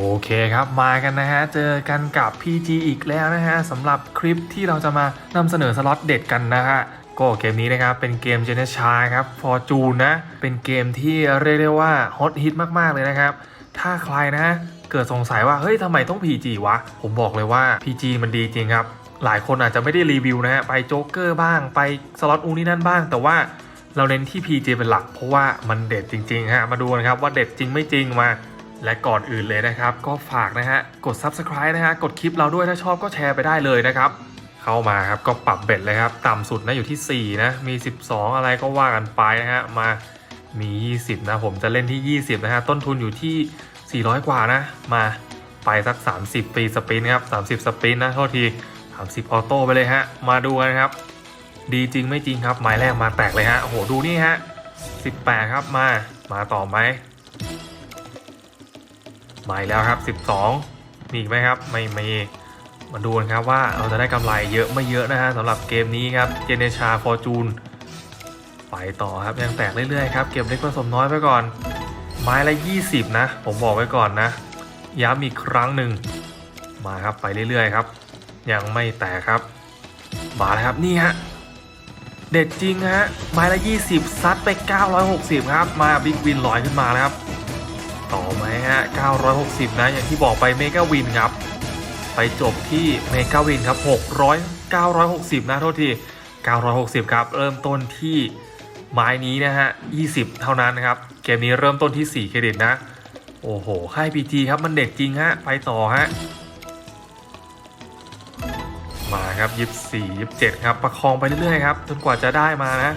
โอเคครับมากันนะฮะ เจอกันกับ PG อีกแล้วนะฮะสำหรับคลิปที่เราจะมานำเสนอสล็อตเด็ดกันนะฮะก็เกมนี้นะครับ เป็นเกมเจเนชาครับฟอร์จูนนะ เป็นเกมที่เรียกได้ว่าฮอตฮิตมากๆเลยนะครับ ถ้าใครนะ เกิดสงสัยว่า เฮ้ยทำไมต้อง PG วะ ผมบอกเลยว่า PG มันดีจริงครับ หลายคนอาจจะไม่ได้รีวิวนะฮะไปโจ๊กเกอร์บ้างไปสล็อตอูนี่นั่นบ้าง แต่ว่าเราเน้นที่ PG เป็นหลัก เพราะว่ามันเด็ดจริงๆฮะมาดูนะครับว่าเด็ดจริงไม่จริงมา และก่อนอื่นเลยนะครับ ก็ฝากนะฮะกด Subscribe นะฮะกดคลิปเราด้วยถ้าชอบก็แชร์ไปได้เลยนะครับเข้ามาครับก็ปรับเบ็ดเลยครับ ต่ำสุดนะอยู่ที่ 4 นะมี 12 อะไรก็ว่ากันไปนะฮะมามี 20 นะ ผมจะเล่นที่ 20 นะฮะต้นทุนอยู่ที่ 400 กว่านะ มาไปสัก 30 ปีสปินครับ 30 สปินนะโทษที 30 ออโต้ไปเลยฮะ มาดูกันครับ ดีจริงไม่จริงครับ หมายแรกมาแตกเลยฮะโอ้โหดูนี่ฮะ 18 ครับมามาต่อไหม มาอีกแล้วครับ 12 มีอีกไหมครับ ไม่มีมาดูกันครับว่าเราจะได้กำไรเยอะไม่เยอะนะฮะสำหรับเกมนี้ครับเจเนชาฟอร์จูนไปต่อครับยังแตกเรื่อยๆครับเก็บเล็กผสมน้อยไปก่อน ไม้ละ 20 นะ ผมบอกไว้ก่อนนะ ย้ำอีกครั้งหนึ่งมาครับไปเรื่อยๆครับ ยังไม่แตกครับ มาแล้วครับนี่ฮะเด็ดจริงฮะไม้ละ 20 ซัดไป 960 ครับ มาบิ๊กวินลอยขึ้นมาแล้วครับ ต่อไหมฮะ 960 นะ อย่างที่บอกไปเมกาวินครับ ไปจบที่เมกาวินครับ 600 960 นะโทษที 960 ครับ เริ่มต้นที่ไม้นี้นะฮะ 20 เท่านั้นนะครับ เกมนี้เริ่มต้นที่ 4 เครดิตนะ โอ้โห ค่าย PG ครับ มันเด็ดจริงฮะ ไปต่อฮะ มาครับ 24 27 ครับ ประคองไปเรื่อยๆครับ จนกว่าจะได้มานะ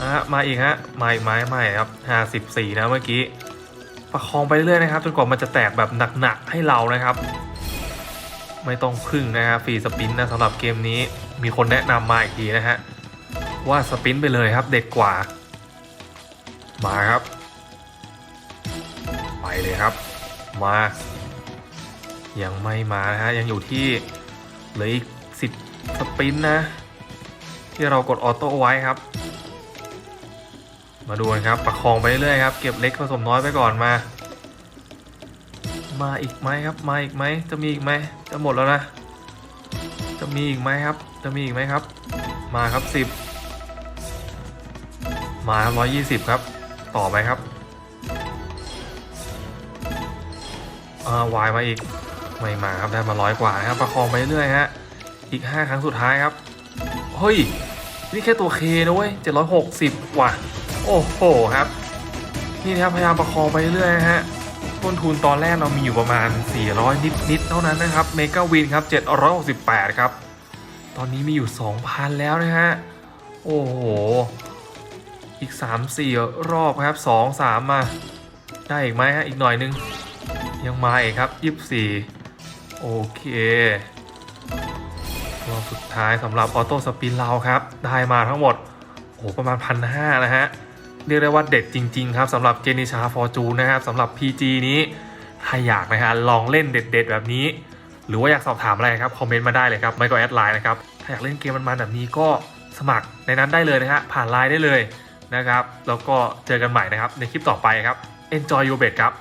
นะฮะมาอีกฮะ มาอีกไม้ใหม่ครับ 54 นะเมื่อกี้ ประคองไปเรื่อยๆนะครับจนกว่ามันจะแตกแบบหนักๆให้เรานะครับ ไม่ต้องพึ่งนะฮะฟรีสปินนะสำหรับเกมนี้มีคนแนะนำมาอีกทีนะฮะว่าสปินไปเลยครับเด็ดกว่า มาครับ ไปเลยครับ มา ยังไม่มานะฮะยังอยู่ที่เหลืออีกสิบสปินนะ ที่เรากดออโต้ไว้ครับ มาดูกันครับประคองไปเรื่อยครับ เก็บเล็กผสมน้อยไปก่อนมา มาอีกไหมครับ มาอีกไหมจะมีอีกไหมจะหมดแล้วนะ จะมีอีกไหมครับ จะมีอีกไหมครับ มาครับสิบมาร้อยยี่สิบครับ ต่อไหมครับอ่าวายมาอีกไม่มาครับได้มาร้อยกว่านะครับประคองไปเรื่อยฮะอีกห้าครั้งสุดท้ายครับเฮ้ยนี่แค่ตัวเคนะเว้ยเจ็ดร้อยหกสิบว่ะ โอ้โหครับ นี่นะครับพยายามประคองไปเรื่อยฮะต้นทุนตอนแรกเรามีอยู่ประมาณ 400 นิดๆเท่านั้นนะครับเมกาวินครับ 768 ครับ ตอนนี้มีอยู่ 2,000 แล้วนะฮะ โอ้โห อีก 3-4 รอบครับ 2 3 มา ได้อีกไหมฮะ อีกหน่อยนึง ยังมาอีกครับ 24 โอเครอบสุดท้ายสำหรับออโต้สปินเราครับ ได้มาทั้งหมด โอ้ประมาณ 1,500 นะฮะ เรียกได้ว่าเด็ดจริง ๆ ครับสำหรับเจนิชาฟอร์จูนนะครับสำหรับ PG นี้ถ้าอยากนะฮะลองเล่นเด็ด ๆ แบบนี้ หรือว่าอยากสอบถามอะไรครับคอมเมนต์มาได้เลยครับไม่ก็แอดไลน์นะครับถ้าอยากเล่นเกมมันๆแบบนี้ก็สมัครในนั้นได้เลยนะฮะผ่านไลน์ได้เลยนะครับแล้วก็เจอกันใหม่นะครับในคลิปต่อไปครับ Enjoy your bet ครับ